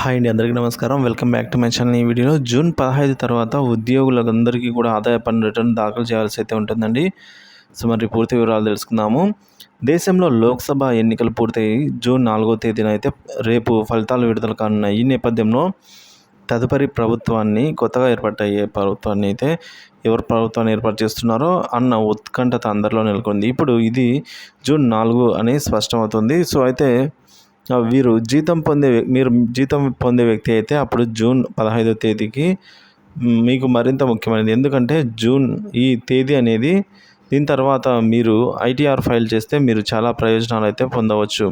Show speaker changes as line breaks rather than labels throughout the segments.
Hi అండి అందరికీ నమస్కారం. Welcome back to my channel. ఈ వీడియోలో జూన్ పదహైదు తర్వాత ఉద్యోగులందరికీ కూడా ఆదాయ పన్ను రిటర్న్ దాఖలు చేయాల్సి అయితే ఉంటుందండి. సో మరి పూర్తి వివరాలు తెలుసుకుందాము. దేశంలో లోక్సభ ఎన్నికలు పూర్తయి జూన్ నాలుగో తేదీన అయితే రేపు ఫలితాలు విడుదల కానున్నాయి. ఈ నేపథ్యంలో తదుపరి ప్రభుత్వాన్ని కొత్తగా ఏర్పాటయ్యే ప్రభుత్వాన్ని అయితే ఎవరు ప్రభుత్వాన్ని ఏర్పాటు చేస్తున్నారో అన్న ఉత్కంఠత అందరిలో నెలకొంది. ఇప్పుడు ఇది జూన్ నాలుగు అని స్పష్టమవుతుంది. సో అయితే వీరు జీతం పొందే మీరు జీతం పొందే వ్యక్తి అయితే అప్పుడు జూన్ పదహైదో తేదీకి మీకు మరింత ముఖ్యమైనది. ఎందుకంటే జూన్ ఈ తేదీ అనేది దీని తర్వాత మీరు ఐటీఆర్ ఫైల్ చేస్తే మీరు చాలా ప్రయోజనాలు అయితే పొందవచ్చు.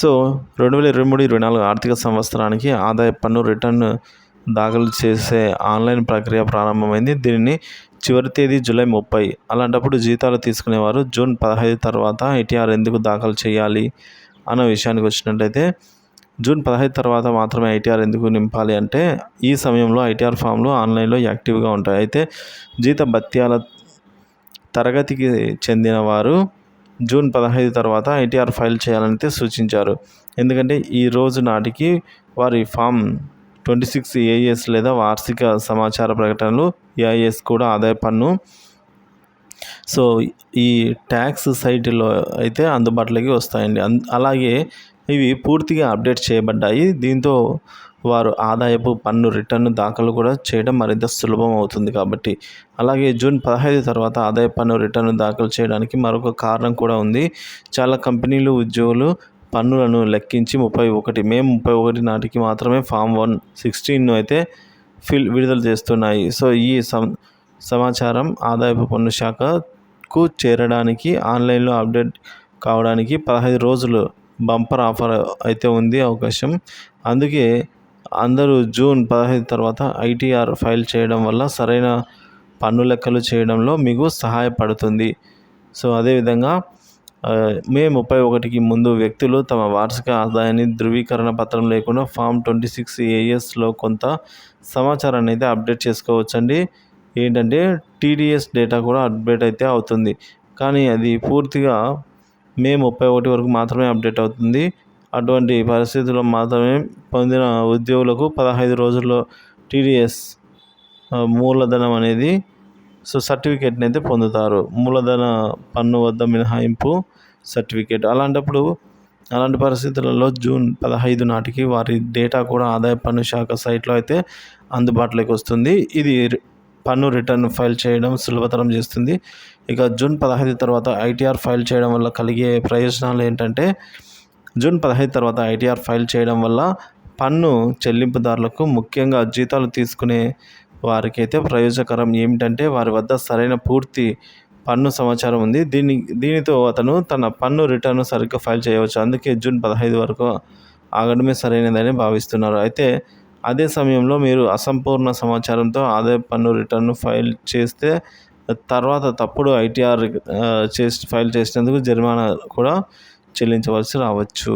సో రెండు వేల ఇరవై మూడు ఇరవై నాలుగు ఆర్థిక సంవత్సరానికి ఆదాయ పన్ను రిటర్న్ దాఖలు చేసే ఆన్లైన్ ప్రక్రియ ప్రారంభమైంది. దీనిని చివరి తేదీ జూలై ముప్పై. అలాంటప్పుడు జీతాలు తీసుకునేవారు జూన్ పదహైదు తర్వాత ఐటీఆర్ ఎందుకు దాఖలు చేయాలి? అన్న విషయానికి వచ్చినట్లయితే జూన్ పదహైదు తర్వాత మాత్రమే ఐటీఆర్ ఎందుకు నింపాలి అంటే ఈ సమయంలో ఐటీఆర్ ఫామ్లు ఆన్లైన్లో యాక్టివ్గా ఉంటాయి. అయితే జీత భత్యాల తరగతికి చెందిన వారు జూన్ పదహైదు తర్వాత ఐటీఆర్ ఫైల్ చేయాలని సూచించారు. ఎందుకంటే ఈ రోజు నాటికి వారి ఫామ్ ట్వంటీ సిక్స్ ఏఎస్ లేదా వార్షిక సమాచార ప్రకటనలు ఏఐఎస్ కూడా ఆదాయ పన్ను సో ఈ ట్యాక్స్ సైట్లో అయితే అందుబాటులోకి వస్తాయండి. అలాగే ఇవి పూర్తిగా అప్డేట్ చేయబడ్డాయి. దీంతో వారు ఆదాయపు పన్ను రిటర్న్ దాఖలు కూడా చేయడం మరింత సులభం అవుతుంది కాబట్టి. అలాగే జూన్ పదహైదు తర్వాత ఆదాయ పన్ను రిటర్న్ దాఖలు చేయడానికి మరొక కారణం కూడా ఉంది. చాలా కంపెనీలు ఉద్యోగులు పన్నులను లెక్కించి ముప్పై ఒకటి మే ముప్పై ఒకటి నాటికి మాత్రమే ఫామ్ వన్ సిక్స్టీన్ను అయితే ఫిల్ విడుదల చేస్తున్నాయి. సో ఈ సం సమాచారం ఆదాయపు పన్ను శాఖకు చేరడానికి ఆన్లైన్లో అప్డేట్ కావడానికి పదహైదు రోజులు బంపర్ ఆఫర్ అయితే ఉంది అవకాశం. అందుకే అందరూ జూన్ పదహైదు తర్వాత ఐటీఆర్ ఫైల్ చేయడం వల్ల సరైన పన్ను లెక్కలు చేయడంలో మీకు సహాయపడుతుంది. సో అదేవిధంగా మే ముప్పై ఒకటికి ముందు వ్యక్తులు తమ వార్షిక ఆదాయాన్ని ధృవీకరణ పత్రం లేకుండా ఫామ్ ట్వంటీ సిక్స్ ఏఎస్లో కొంత సమాచారాన్ని అయితే అప్డేట్ చేసుకోవచ్చండి. ఏంటంటే టీడీఎస్ డేటా కూడా అప్డేట్ అయితే అవుతుంది. కానీ అది పూర్తిగా మే ముప్పై ఒకటి వరకు మాత్రమే అప్డేట్ అవుతుంది. అటువంటి పరిస్థితుల్లో మాత్రమే పొందిన ఉద్యోగులకు పదహైదు రోజుల్లో టీడీఎస్ మూలధనం అనేది సో సర్టిఫికేట్ని అయితే పొందుతారు. మూలధన పన్ను వద్ద మినహాయింపు సర్టిఫికేట్. అలాంటప్పుడు అలాంటి పరిస్థితులలో జూన్ పదహైదు నాటికి వారి డేటా కూడా ఆదాయ పన్ను శాఖ సైట్లో అయితే అందుబాటులోకి వస్తుంది. ఇది పన్ను రిటర్న్ ఫైల్ చేయడం సులభతరం చేస్తుంది. ఇక జూన్ పదహైదు తర్వాత ఐటీఆర్ ఫైల్ చేయడం వల్ల కలిగే ప్రయోజనాలు ఏంటంటే జూన్ పదహైదు తర్వాత ఐటీఆర్ ఫైల్ చేయడం వల్ల పన్ను చెల్లింపుదారులకు ముఖ్యంగా జీతాలు తీసుకునే వారికైతే ప్రయోజనకరం. ఏమిటంటే వారి వద్ద సరైన పూర్తి పన్ను సమాచారం ఉంది. దీని దీనితో అతను తన పన్ను రిటర్న్ సరిగ్గా ఫైల్ చేయవచ్చు. అందుకే జూన్ పదహైదు వరకు ఆగడమే సరైనదని భావిస్తున్నారు. అయితే అదే సమయంలో మీరు అసంపూర్ణ సమాచారంతో ఆదాయ పన్ను రిటర్న్ ఫైల్ చేస్తే తర్వాత తప్పుడు ఐటీఆర్ చేసి ఫైల్ చేసినందుకు జరిమానా కూడా చెల్లించవలసి రావచ్చు.